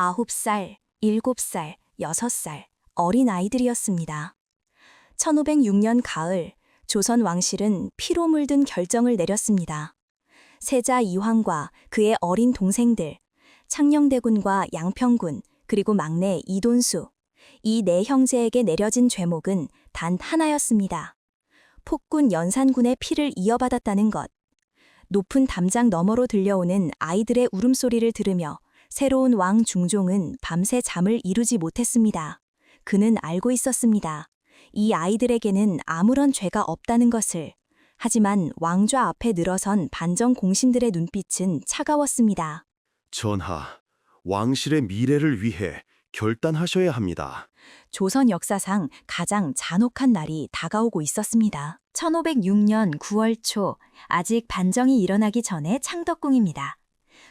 9살, 7살, 6살 어린 아이들이었습니다. 1506년 가을 조선 왕실은 피로 물든 결정을 내렸습니다. 세자 이황과 그의 어린 동생들, 창녕대군과 양평군, 그리고 막내 이돈수, 이 네 형제에게 내려진 죄목은 단 하나였습니다. 폭군 연산군의 피를 이어받았다는 것. 높은 담장 너머로 들려오는 아이들의 울음소리를 들으며 새로운 왕 중종은 밤새 잠을 이루지 못했습니다. 그는 알고 있었습니다. 이 아이들에게는 아무런 죄가 없다는 것을. 하지만 왕좌 앞에 늘어선 반정 공신들의 눈빛은 차가웠습니다. 전하, 왕실의 미래를 위해 결단하셔야 합니다. 조선 역사상 가장 잔혹한 날이 다가오고 있었습니다. 1506년 9월 초, 아직 반정이 일어나기 전에 창덕궁입니다.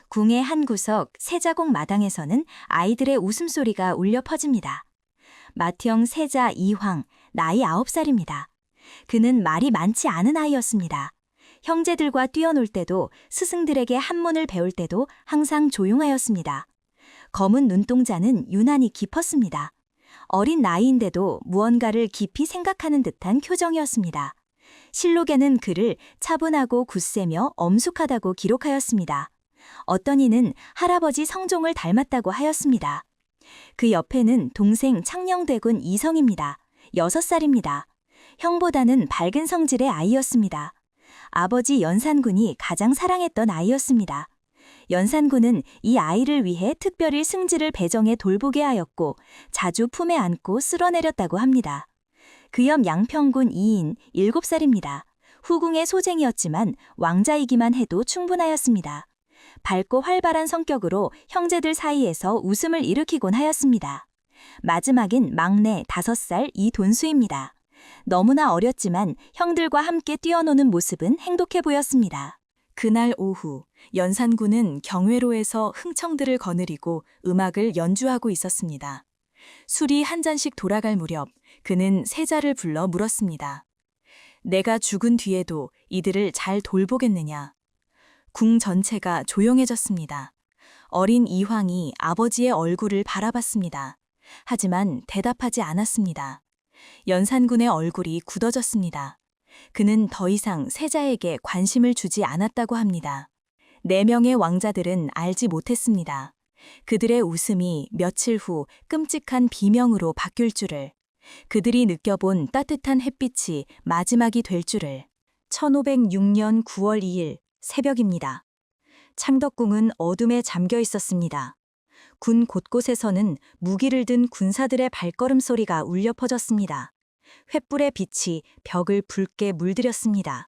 궁의 한 구석 세자공 마당에서는 아이들의 웃음소리가 울려 퍼집니다. 맏형 세자 이황, 나이 9살입니다. 그는 말이 많지 않은 아이였습니다. 형제들과 뛰어놀 때도 스승들에게 한문을 배울 때도 항상 조용하였습니다. 검은 눈동자는 유난히 깊었습니다. 어린 나이인데도 무언가를 깊이 생각하는 듯한 표정이었습니다. 실록에는 그를 차분하고 굳세며 엄숙하다고 기록하였습니다. 어떤 이는 할아버지 성종을 닮았다고 하였습니다. 그 옆에는 동생 창녕대군 이성입니다. 6살입니다. 형보다는 밝은 성질의 아이였습니다. 아버지 연산군이 가장 사랑했던 아이였습니다. 연산군은 이 아이를 위해 특별히 승지를 배정해 돌보게 하였고 자주 품에 안고 쓸어내렸다고 합니다. 그 옆 양평군 이인 7살입니다. 후궁의 소쟁이었지만 왕자이기만 해도 충분하였습니다. 밝고 활발한 성격으로 형제들 사이에서 웃음을 일으키곤 하였습니다. 마지막인 막내 5살 이돈수입니다. 너무나 어렸지만 형들과 함께 뛰어노는 모습은 행복해 보였습니다. 그날 오후 연산군은 경회로에서 흥청들을 거느리고 음악을 연주하고 있었습니다. 술이 한 잔씩 돌아갈 무렵 그는 세자를 불러 물었습니다. 내가 죽은 뒤에도 이들을 잘 돌보겠느냐? 궁 전체가 조용해졌습니다. 어린 이황이 아버지의 얼굴을 바라봤습니다. 하지만 대답하지 않았습니다. 연산군의 얼굴이 굳어졌습니다. 그는 더 이상 세자에게 관심을 주지 않았다고 합니다. 네 명의 왕자들은 알지 못했습니다. 그들의 웃음이 며칠 후 끔찍한 비명으로 바뀔 줄을, 그들이 느껴본 따뜻한 햇빛이 마지막이 될 줄을. 1506년 9월 2일 새벽입니다. 창덕궁은 어둠에 잠겨 있었습니다. 군 곳곳에서는 무기를 든 군사들의 발걸음 소리가 울려 퍼졌습니다. 횃불의 빛이 벽을 붉게 물들였습니다.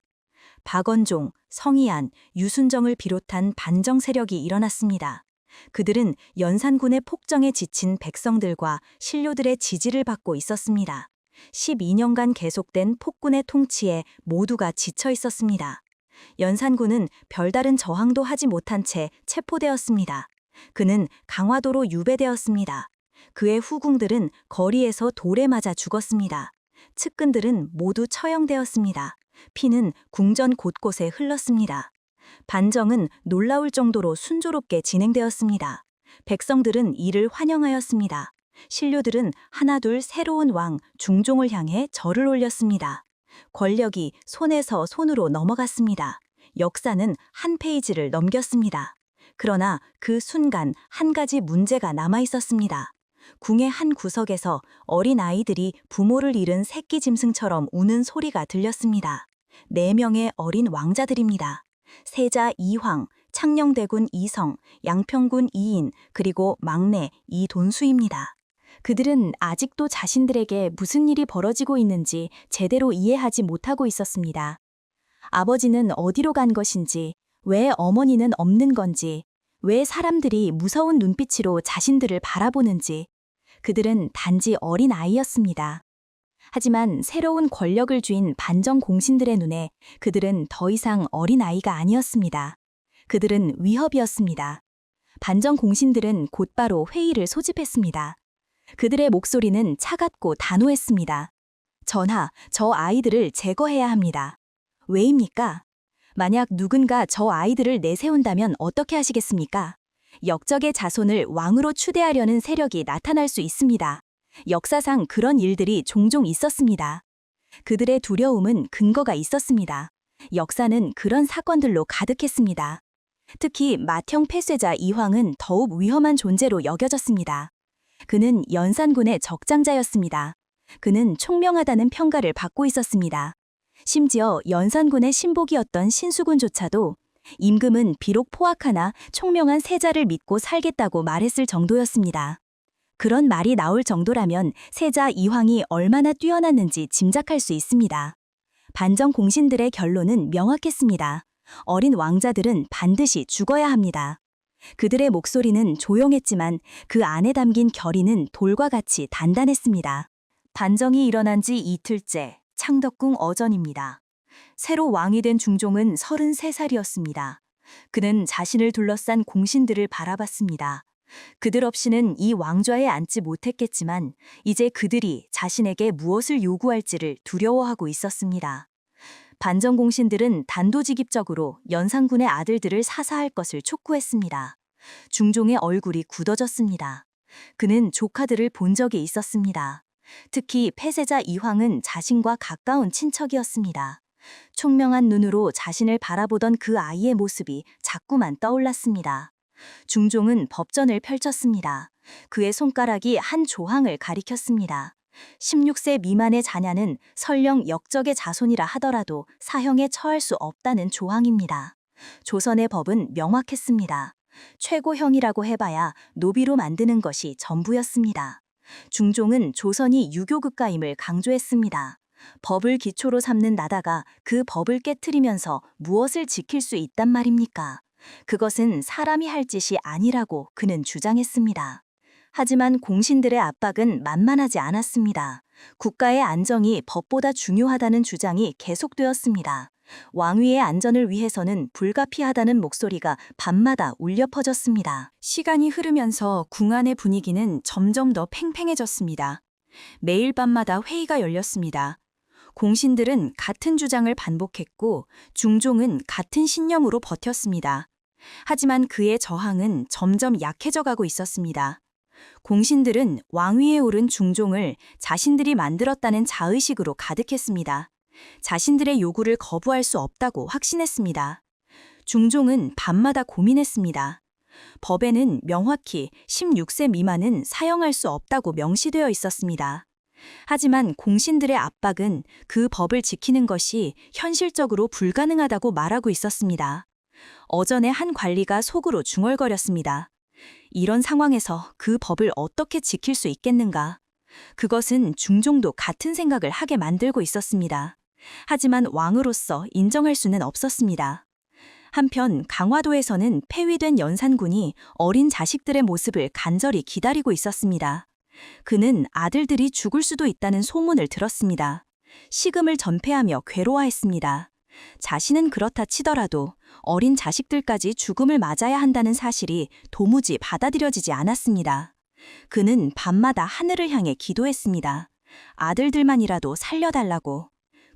박원종, 성희안, 유순정을 비롯한 반정 세력이 일어났습니다. 그들은 연산군의 폭정에 지친 백성들과 신료들의 지지를 받고 있었습니다. 12년간 계속된 폭군의 통치에 모두가 지쳐 있었습니다. 연산군은 별다른 저항도 하지 못한 채 체포되었습니다. 그는 강화도로 유배되었습니다. 그의 후궁들은 거리에서 돌에 맞아 죽었습니다. 측근들은 모두 처형되었습니다. 피는 궁전 곳곳에 흘렀습니다. 반정은 놀라울 정도로 순조롭게 진행되었습니다. 백성들은 이를 환영하였습니다. 신료들은 하나둘 새로운 왕 중종을 향해 절을 올렸습니다. 권력이 손에서 손으로 넘어갔습니다. 역사는 한 페이지를 넘겼습니다. 그러나 그 순간 한 가지 문제가 남아 있었습니다. 궁의 한 구석에서 어린 아이들이 부모를 잃은 새끼 짐승처럼 우는 소리가 들렸습니다. 네 명의 어린 왕자들입니다. 세자 이황, 창녕대군 이성, 양평군 이인, 그리고 막내 이돈수입니다. 그들은 아직도 자신들에게 무슨 일이 벌어지고 있는지 제대로 이해하지 못하고 있었습니다. 아버지는 어디로 간 것인지, 왜 어머니는 없는 건지, 왜 사람들이 무서운 눈빛으로 자신들을 바라보는지, 그들은 단지 어린 아이였습니다. 하지만 새로운 권력을 쥔 반정 공신들의 눈에 그들은 더 이상 어린 아이가 아니었습니다. 그들은 위협이었습니다. 반정 공신들은 곧바로 회의를 소집했습니다. 그들의 목소리는 차갑고 단호했습니다. 전하, 저 아이들을 제거해야 합니다. 왜입니까? 만약 누군가 저 아이들을 내세운다면 어떻게 하시겠습니까? 역적의 자손을 왕으로 추대하려는 세력이 나타날 수 있습니다. 역사상 그런 일들이 종종 있었습니다. 그들의 두려움은 근거가 있었습니다. 역사는 그런 사건들로 가득했습니다. 특히 맏형 폐쇄자 이황은 더욱 위험한 존재로 여겨졌습니다. 그는 연산군의 적장자였습니다. 그는 총명하다는 평가를 받고 있었습니다. 심지어 연산군의 신복이었던 신수군조차도 임금은 비록 포악하나 총명한 세자를 믿고 살겠다고 말했을 정도였습니다. 그런 말이 나올 정도라면 세자 이황이 얼마나 뛰어났는지 짐작할 수 있습니다. 반정 공신들의 결론은 명확했습니다. 어린 왕자들은 반드시 죽어야 합니다. 그들의 목소리는 조용했지만 그 안에 담긴 결의는 돌과 같이 단단했습니다. 반정이 일어난 지 이틀째 창덕궁 어전입니다. 새로 왕이 된 중종은 33살이었습니다. 그는 자신을 둘러싼 공신들을 바라봤습니다. 그들 없이는 이 왕좌에 앉지 못했겠지만 이제 그들이 자신에게 무엇을 요구할지를 두려워하고 있었습니다. 반정 공신들은 단도직입적으로 연산군의 아들들을 사사할 것을 촉구했습니다. 중종의 얼굴이 굳어졌습니다. 그는 조카들을 본 적이 있었습니다. 특히 폐세자 이황은 자신과 가까운 친척이었습니다. 총명한 눈으로 자신을 바라보던 그 아이의 모습이 자꾸만 떠올랐습니다. 중종은 법전을 펼쳤습니다. 그의 손가락이 한 조항을 가리켰습니다. 16세 미만의 자녀는 설령 역적의 자손이라 하더라도 사형에 처할 수 없다는 조항입니다. 조선의 법은 명확했습니다. 최고형이라고 해봐야 노비로 만드는 것이 전부였습니다. 중종은 조선이 유교 국가임을 강조했습니다. 법을 기초로 삼는 나다가 그 법을 깨뜨리면서 무엇을 지킬 수 있단 말입니까? 그것은 사람이 할 짓이 아니라고 그는 주장했습니다. 하지만 공신들의 압박은 만만하지 않았습니다. 국가의 안정이 법보다 중요하다는 주장이 계속되었습니다. 왕위의 안전을 위해서는 불가피하다는 목소리가 밤마다 울려 퍼졌습니다. 시간이 흐르면서 궁 안의 분위기는 점점 더 팽팽해졌습니다. 매일 밤마다 회의가 열렸습니다. 공신들은 같은 주장을 반복했고 중종은 같은 신념으로 버텼습니다. 하지만 그의 저항은 점점 약해져 가고 있었습니다. 공신들은 왕위에 오른 중종을 자신들이 만들었다는 자의식으로 가득했습니다. 자신들의 요구를 거부할 수 없다고 확신했습니다. 중종은 밤마다 고민했습니다. 법에는 명확히 16세 미만은 사형할 수 없다고 명시되어 있었습니다. 하지만 공신들의 압박은 그 법을 지키는 것이 현실적으로 불가능하다고 말하고 있었습니다. 어전에 한 관리가 속으로 중얼거렸습니다. 이런 상황에서 그 법을 어떻게 지킬 수 있겠는가? 그것은 중종도 같은 생각을 하게 만들고 있었습니다. 하지만 왕으로서 인정할 수는 없었습니다. 한편 강화도에서는 폐위된 연산군이 어린 자식들의 모습을 간절히 기다리고 있었습니다. 그는 아들들이 죽을 수도 있다는 소문을 들었습니다. 식음을 전폐하며 괴로워했습니다. 자신은 그렇다 치더라도 어린 자식들까지 죽음을 맞아야 한다는 사실이 도무지 받아들여지지 않았습니다. 그는 밤마다 하늘을 향해 기도했습니다. 아들들만이라도 살려달라고.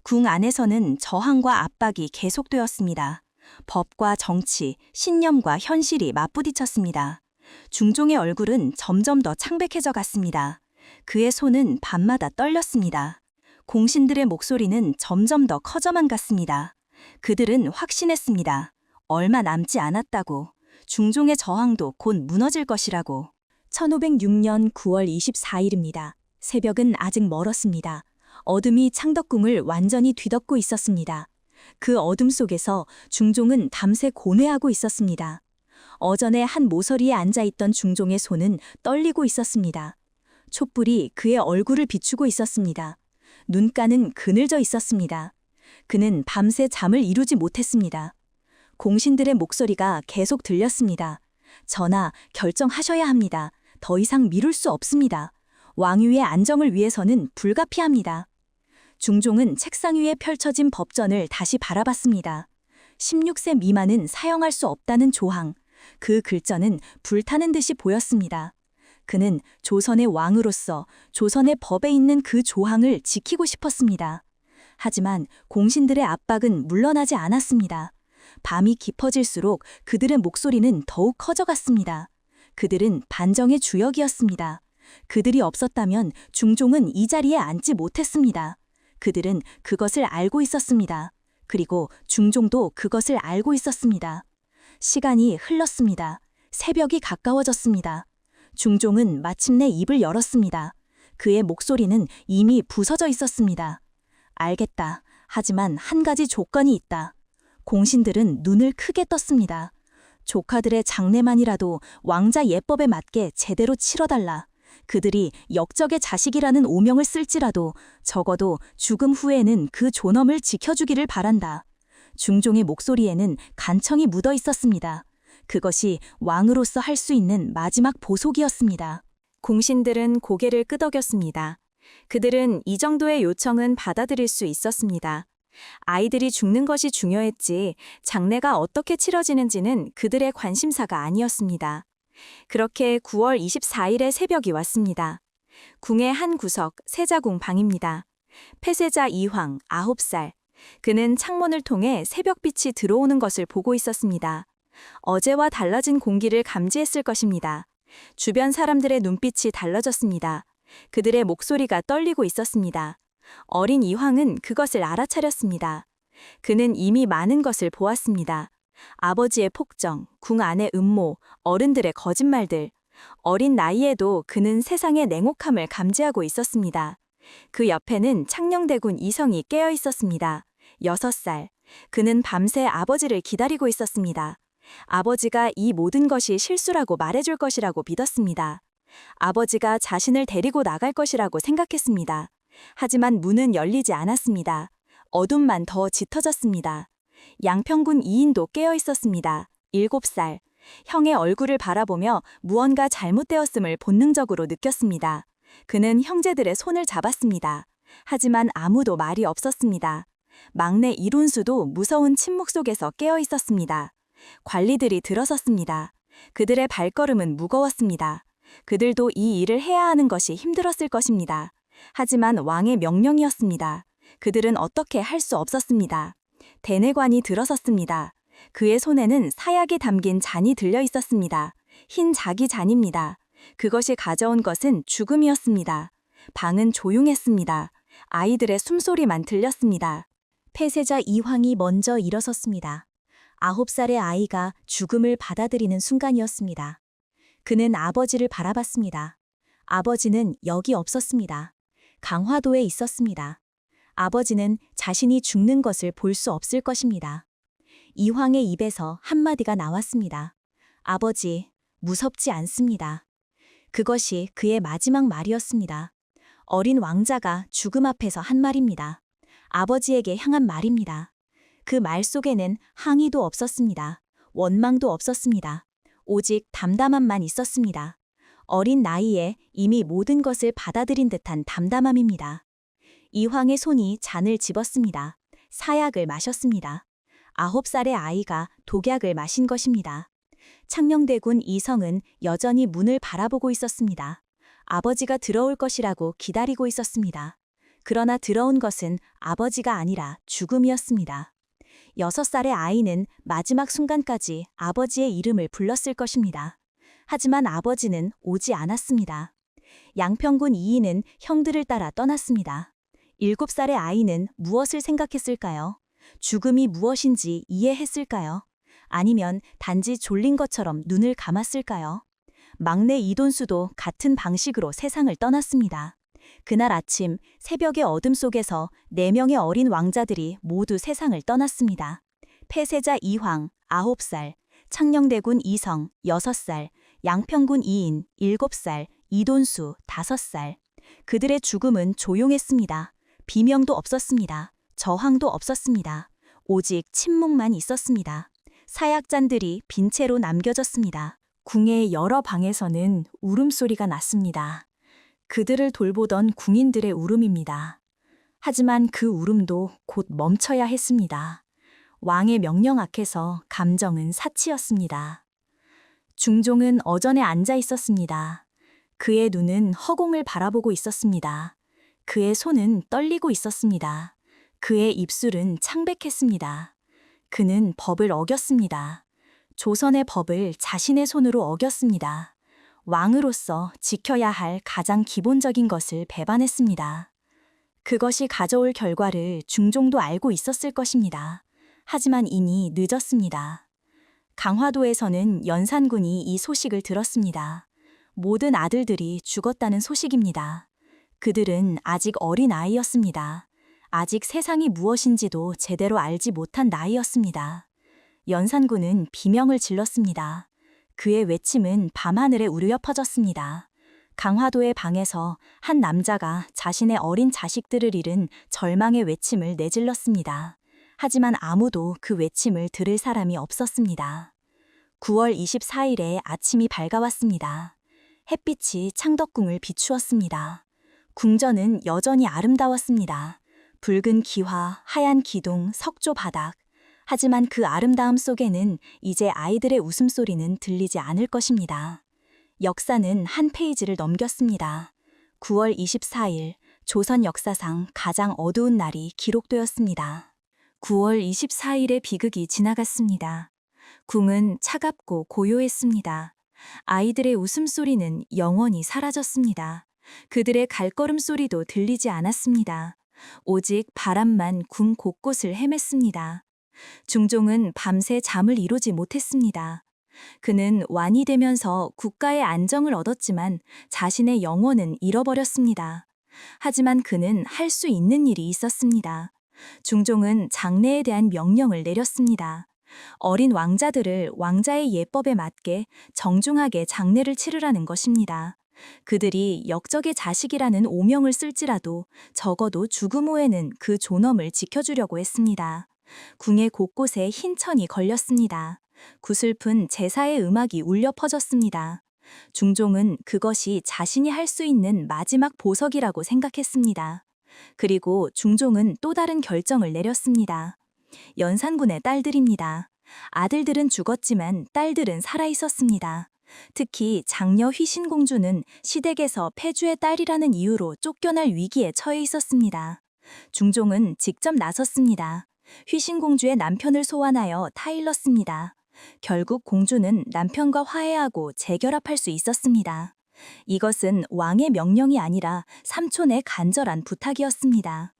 궁 안에서는 저항과 압박이 계속되었습니다. 법과 정치, 신념과 현실이 맞부딪혔습니다. 중종의 얼굴은 점점 더 창백해져 갔습니다. 그의 손은 밤마다 떨렸습니다. 공신들의 목소리는 점점 더 커져만 갔습니다. 그들은 확신했습니다. 얼마 남지 않았다고. 중종의 저항도 곧 무너질 것이라고. 1506년 9월 24일입니다. 새벽은 아직 멀었습니다. 어둠이 창덕궁을 완전히 뒤덮고 있었습니다. 그 어둠 속에서 중종은 밤새 고뇌하고 있었습니다. 어전에 한 모서리에 앉아 있던 중종의 손은 떨리고 있었습니다. 촛불이 그의 얼굴을 비추고 있었습니다. 눈가는 그늘져 있었습니다. 그는 밤새 잠을 이루지 못했습니다. 공신들의 목소리가 계속 들렸습니다. 전하, 결정하셔야 합니다. 더 이상 미룰 수 없습니다. 왕위의 안정을 위해서는 불가피합니다. 중종은 책상 위에 펼쳐진 법전을 다시 바라봤습니다. 16세 미만은 사용할 수 없다는 조항. 그 글자는 불타는 듯이 보였습니다. 그는 조선의 왕으로서 조선의 법에 있는 그 조항을 지키고 싶었습니다. 하지만 공신들의 압박은 물러나지 않았습니다. 밤이 깊어질수록 그들의 목소리는 더욱 커져갔습니다. 그들은 반정의 주역이었습니다. 그들이 없었다면 중종은 이 자리에 앉지 못했습니다. 그들은 그것을 알고 있었습니다. 그리고 중종도 그것을 알고 있었습니다. 시간이 흘렀습니다. 새벽이 가까워졌습니다. 중종은 마침내 입을 열었습니다. 그의 목소리는 이미 부서져 있었습니다. 알겠다. 하지만 한 가지 조건이 있다. 공신들은 눈을 크게 떴습니다. 조카들의 장래만이라도 왕자 예법에 맞게 제대로 치러달라. 그들이 역적의 자식이라는 오명을 쓸지라도 적어도 죽음 후에는 그 존엄을 지켜주기를 바란다. 중종의 목소리에는 간청이 묻어 있었습니다. 그것이 왕으로서 할 수 있는 마지막 보속이었습니다. 공신들은 고개를 끄덕였습니다. 그들은 이 정도의 요청은 받아들일 수 있었습니다. 아이들이 죽는 것이 중요했지 장례가 어떻게 치러지는지는 그들의 관심사가 아니었습니다. 그렇게 9월 24일의 새벽이 왔습니다. 궁의 한 구석 세자궁 방입니다. 폐쇄자 이황 9살. 그는 창문을 통해 새벽빛이 들어오는 것을 보고 있었습니다. 어제와 달라진 공기를 감지했을 것입니다. 주변 사람들의 눈빛이 달라졌습니다. 그들의 목소리가 떨리고 있었습니다. 어린 이황은 그것을 알아차렸습니다. 그는 이미 많은 것을 보았습니다. 아버지의 폭정, 궁 안의 음모, 어른들의 거짓말들. 어린 나이에도 그는 세상의 냉혹함을 감지하고 있었습니다. 그 옆에는 창녕대군 이성이 깨어 있었습니다. 여섯 살. 그는 밤새 아버지를 기다리고 있었습니다. 아버지가 이 모든 것이 실수라고 말해줄 것이라고 믿었습니다. 아버지가 자신을 데리고 나갈 것이라고 생각했습니다. 하지만 문은 열리지 않았습니다. 어둠만 더 짙어졌습니다. 양평군 이인도 깨어 있었습니다. 일곱 살. 형의 얼굴을 바라보며 무언가 잘못되었음을 본능적으로 느꼈습니다. 그는 형제들의 손을 잡았습니다. 하지만 아무도 말이 없었습니다. 막내 이룬수도 무서운 침묵 속에서 깨어 있었습니다. 관리들이 들어섰습니다. 그들의 발걸음은 무거웠습니다. 그들도 이 일을 해야 하는 것이 힘들었을 것입니다. 하지만 왕의 명령이었습니다. 그들은 어떻게 할 수 없었습니다. 대내관이 들어섰습니다. 그의 손에는 사약이 담긴 잔이 들려 있었습니다. 흰 자기 잔입니다. 그것이 가져온 것은 죽음이었습니다. 방은 조용했습니다. 아이들의 숨소리만 들렸습니다. 폐쇄자 이황이 먼저 일어섰습니다. 아홉 살의 아이가 죽음을 받아들이는 순간이었습니다. 그는 아버지를 바라봤습니다. 아버지는 여기 없었습니다. 강화도에 있었습니다. 아버지는 자신이 죽는 것을 볼 수 없을 것입니다. 이황의 입에서 한마디가 나왔습니다. 아버지, 무섭지 않습니다. 그것이 그의 마지막 말이었습니다. 어린 왕자가 죽음 앞에서 한 말입니다. 아버지에게 향한 말입니다. 그 말 속에는 항의도 없었습니다. 원망도 없었습니다. 오직 담담함만 있었습니다. 어린 나이에 이미 모든 것을 받아들인 듯한 담담함입니다. 이황의 손이 잔을 집었습니다. 사약을 마셨습니다. 아홉 살의 아이가 독약을 마신 것입니다. 창녕대군 이성은 여전히 문을 바라보고 있었습니다. 아버지가 들어올 것이라고 기다리고 있었습니다. 그러나 들어온 것은 아버지가 아니라 죽음이었습니다. 여섯 살의 아이는 마지막 순간까지 아버지의 이름을 불렀을 것입니다. 하지만 아버지는 오지 않았습니다. 양평군 이인은 형들을 따라 떠났습니다. 일곱 살의 아이는 무엇을 생각했을까요? 죽음이 무엇인지 이해했을까요? 아니면 단지 졸린 것처럼 눈을 감았을까요? 막내 이돈수도 같은 방식으로 세상을 떠났습니다. 그날 아침 새벽의 어둠 속에서 네 명의 어린 왕자들이 모두 세상을 떠났습니다. 폐쇄자 이황, 아홉 살, 창녕대군 이성, 여섯 살, 양평군 이인, 일곱 살, 이돈수, 다섯 살. 그들의 죽음은 조용했습니다. 비명도 없었습니다. 저항도 없었습니다. 오직 침묵만 있었습니다. 사약잔들이 빈 채로 남겨졌습니다. 궁의 여러 방에서는 울음소리가 났습니다. 그들을 돌보던 궁인들의 울음입니다. 하지만 그 울음도 곧 멈춰야 했습니다. 왕의 명령 앞에서 감정은 사치였습니다. 중종은 어전에 앉아 있었습니다. 그의 눈은 허공을 바라보고 있었습니다. 그의 손은 떨리고 있었습니다. 그의 입술은 창백했습니다. 그는 법을 어겼습니다. 조선의 법을 자신의 손으로 어겼습니다. 왕으로서 지켜야 할 가장 기본적인 것을 배반했습니다. 그것이 가져올 결과를 중종도 알고 있었을 것입니다. 하지만 이미 늦었습니다. 강화도에서는 연산군이 이 소식을 들었습니다. 모든 아들들이 죽었다는 소식입니다. 그들은 아직 어린 아이였습니다. 아직 세상이 무엇인지도 제대로 알지 못한 나이였습니다. 연산군은 비명을 질렀습니다. 그의 외침은 밤하늘에 우르려 퍼졌습니다. 강화도의 방에서 한 남자가 자신의 어린 자식들을 잃은 절망의 외침을 내질렀습니다. 하지만 아무도 그 외침을 들을 사람이 없었습니다. 9월 24일에 아침이 밝아왔습니다. 햇빛이 창덕궁을 비추었습니다. 궁전은 여전히 아름다웠습니다. 붉은 기화, 하얀 기둥, 석조 바닥. 하지만 그 아름다움 속에는 이제 아이들의 웃음소리는 들리지 않을 것입니다. 역사는 한 페이지를 넘겼습니다. 9월 24일, 조선 역사상 가장 어두운 날이 기록되었습니다. 9월 24일의 비극이 지나갔습니다. 궁은 차갑고 고요했습니다. 아이들의 웃음소리는 영원히 사라졌습니다. 그들의 갈걸음 소리도 들리지 않았습니다. 오직 바람만 궁 곳곳을 헤맸습니다. 중종은 밤새 잠을 이루지 못했습니다. 그는 완이 되면서 국가의 안정을 얻었지만 자신의 영혼은 잃어버렸습니다. 하지만 그는 할 수 있는 일이 있었습니다. 중종은 장례에 대한 명령을 내렸습니다. 어린 왕자들을 왕자의 예법에 맞게 정중하게 장례를 치르라는 것입니다. 그들이 역적의 자식이라는 오명을 쓸지라도 적어도 죽음 후에는 그 존엄을 지켜주려고 했습니다. 궁의 곳곳에 흰 천이 걸렸습니다. 구슬픈 제사의 음악이 울려 퍼졌습니다. 중종은 그것이 자신이 할 수 있는 마지막 보석이라고 생각했습니다. 그리고 중종은 또 다른 결정을 내렸습니다. 연산군의 딸들입니다. 아들들은 죽었지만 딸들은 살아 있었습니다. 특히 장녀 휘신공주는 시댁에서 폐주의 딸이라는 이유로 쫓겨날 위기에 처해 있었습니다. 중종은 직접 나섰습니다. 휘신 공주의 남편을 소환하여 타일렀습니다. 결국 공주는 남편과 화해하고 재결합할 수 있었습니다. 이것은 왕의 명령이 아니라 삼촌의 간절한 부탁이었습니다.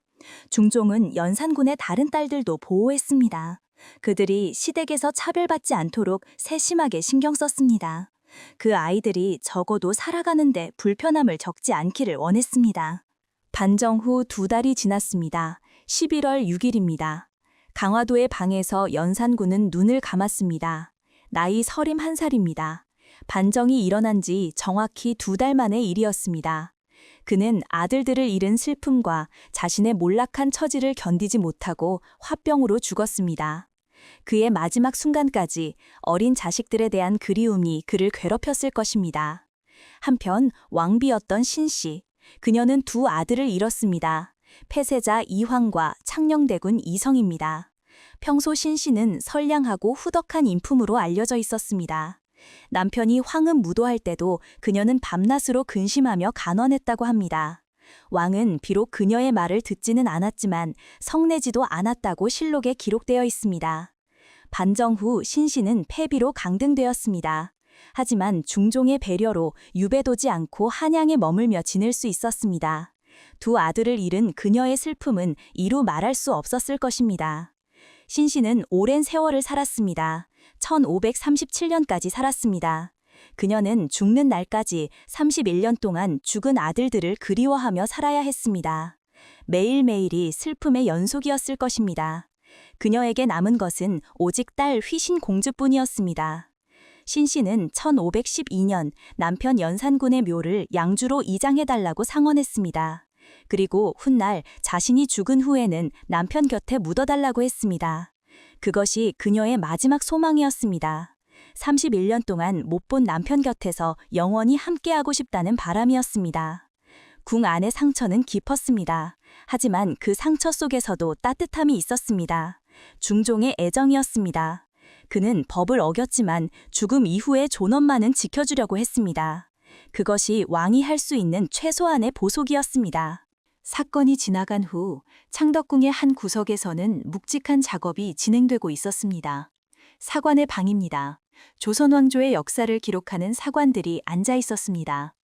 중종은 연산군의 다른 딸들도 보호했습니다. 그들이 시댁에서 차별받지 않도록 세심하게 신경 썼습니다. 그 아이들이 적어도 살아가는데 불편함을 적지 않기를 원했습니다. 반정 후 두 달이 지났습니다. 11월 6일입니다. 강화도의 방에서 연산군은 눈을 감았습니다. 나이 31살입니다. 반정이 일어난 지 정확히 두 달 만의 일이었습니다. 그는 아들들을 잃은 슬픔과 자신의 몰락한 처지를 견디지 못하고 화병으로 죽었습니다. 그의 마지막 순간까지 어린 자식들에 대한 그리움이 그를 괴롭혔을 것입니다. 한편 왕비였던 신 씨, 그녀는 두 아들을 잃었습니다. 폐세자 이황과 창녕대군 이성입니다. 평소 신 씨는 선량하고 후덕한 인품으로 알려져 있었습니다. 남편이 황금 무도할 때도 그녀는 밤낮으로 근심하며 간원했다고 합니다. 왕은 비록 그녀의 말을 듣지는 않았지만 성내지도 않았다고 실록에 기록되어 있습니다. 반정 후 신씨는 폐비로 강등되었습니다. 하지만 중종의 배려로 유배도지 않고 한양에 머물며 지낼 수 있었습니다. 두 아들을 잃은 그녀의 슬픔은 이루 말할 수 없었을 것입니다. 신 씨는 오랜 세월을 살았습니다. 1537년까지 살았습니다. 그녀는 죽는 날까지 31년 동안 죽은 아들들을 그리워하며 살아야 했습니다. 매일매일이 슬픔의 연속이었을 것입니다. 그녀에게 남은 것은 오직 딸 휘신 공주뿐이었습니다. 신 씨는 1512년 남편 연산군의 묘를 양주로 이장해달라고 상언했습니다. 그리고 훗날 자신이 죽은 후에는 남편 곁에 묻어달라고 했습니다. 그것이 그녀의 마지막 소망이었습니다. 31년 동안 못 본 남편 곁에서 영원히 함께하고 싶다는 바람이었습니다. 궁 안의 상처는 깊었습니다. 하지만 그 상처 속에서도 따뜻함이 있었습니다. 중종의 애정이었습니다. 그는 법을 어겼지만 죽음 이후의 존엄만은 지켜주려고 했습니다. 그것이 왕이 할 수 있는 최소한의 보속이었습니다. 사건이 지나간 후 창덕궁의 한 구석에서는 묵직한 작업이 진행되고 있었습니다. 사관의 방입니다. 조선 왕조의 역사를 기록하는 사관들이 앉아 있었습니다.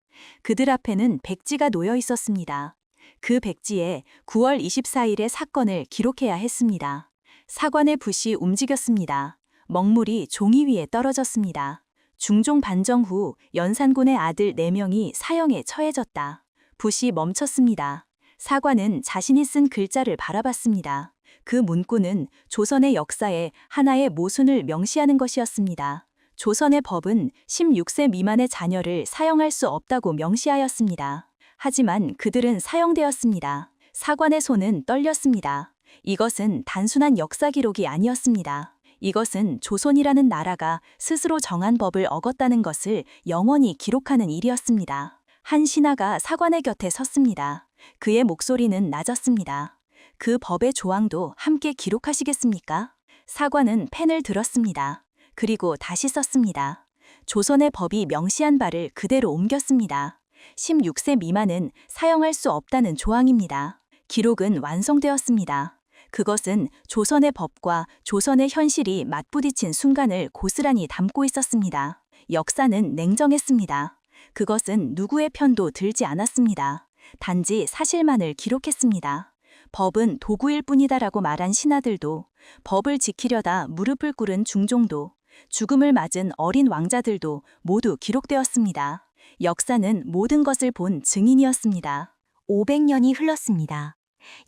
그들 앞에는 백지가 놓여 있었습니다. 그 백지에 9월 24일의 사건을 기록해야 했습니다. 사관의 붓이 움직였습니다. 먹물이 종이 위에 떨어졌습니다. 중종 반정 후 연산군의 아들 4명이 사형에 처해졌다. 붓이 멈췄습니다. 사관은 자신이 쓴 글자를 바라봤습니다. 그 문구는 조선의 역사에 하나의 모순을 명시하는 것이었습니다. 조선의 법은 16세 미만의 자녀를 사형할 수 없다고 명시하였습니다. 하지만 그들은 사형되었습니다. 사관의 손은 떨렸습니다. 이것은 단순한 역사 기록이 아니었습니다. 이것은 조선이라는 나라가 스스로 정한 법을 어겼다는 것을 영원히 기록하는 일이었습니다. 한 신하가 사관의 곁에 섰습니다. 그의 목소리는 낮았습니다. 그 법의 조항도 함께 기록하시겠습니까? 사관은 펜을 들었습니다. 그리고 다시 썼습니다. 조선의 법이 명시한 바를 그대로 옮겼습니다. 16세 미만은 사용할 수 없다는 조항입니다. 기록은 완성되었습니다. 그것은 조선의 법과 조선의 현실이 맞부딪힌 순간을 고스란히 담고 있었습니다. 역사는 냉정했습니다. 그것은 누구의 편도 들지 않았습니다. 단지 사실만을 기록했습니다. 법은 도구일 뿐이다라고 말한 신하들도, 법을 지키려다 무릎을 꿇은 중종도, 죽음을 맞은 어린 왕자들도 모두 기록되었습니다. 역사는 모든 것을 본 증인이었습니다. 500년이 흘렀습니다.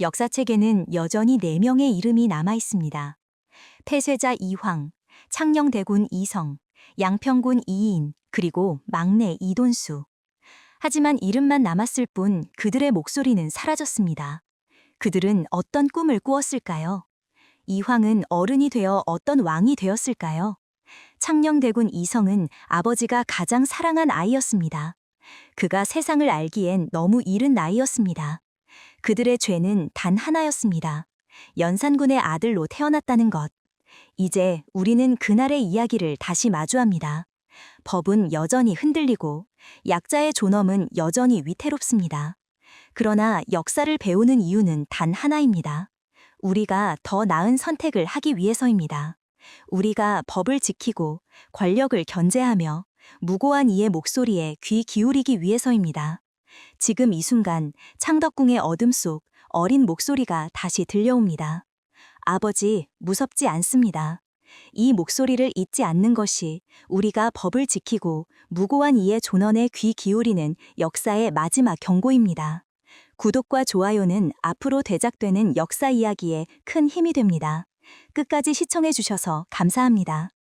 역사책에는 여전히 4명의 이름이 남아 있습니다. 폐쇄자 이황, 창녕대군 이성, 양평군 이인, 그리고 막내 이돈수. 하지만 이름만 남았을 뿐 그들의 목소리는 사라졌습니다. 그들은 어떤 꿈을 꾸었을까요? 이황은 어른이 되어 어떤 왕이 되었을까요? 창녕대군 이성은 아버지가 가장 사랑한 아이였습니다. 그가 세상을 알기엔 너무 이른 나이였습니다. 그들의 죄는 단 하나였습니다. 연산군의 아들로 태어났다는 것. 이제 우리는 그날의 이야기를 다시 마주합니다. 법은 여전히 흔들리고 약자의 존엄은 여전히 위태롭습니다. 그러나 역사를 배우는 이유는 단 하나입니다. 우리가 더 나은 선택을 하기 위해서입니다. 우리가 법을 지키고 권력을 견제하며 무고한 이의 목소리에 귀 기울이기 위해서입니다. 지금 이 순간 창덕궁의 어둠 속 어린 목소리가 다시 들려옵니다. 아버지, 무섭지 않습니다. 이 목소리를 잊지 않는 것이 우리가 법을 지키고 무고한 이의 존언에 귀 기울이는 역사의 마지막 경고입니다. 구독과 좋아요는 앞으로 대작되는 역사 이야기에 큰 힘이 됩니다. 끝까지 시청해 주셔서 감사합니다.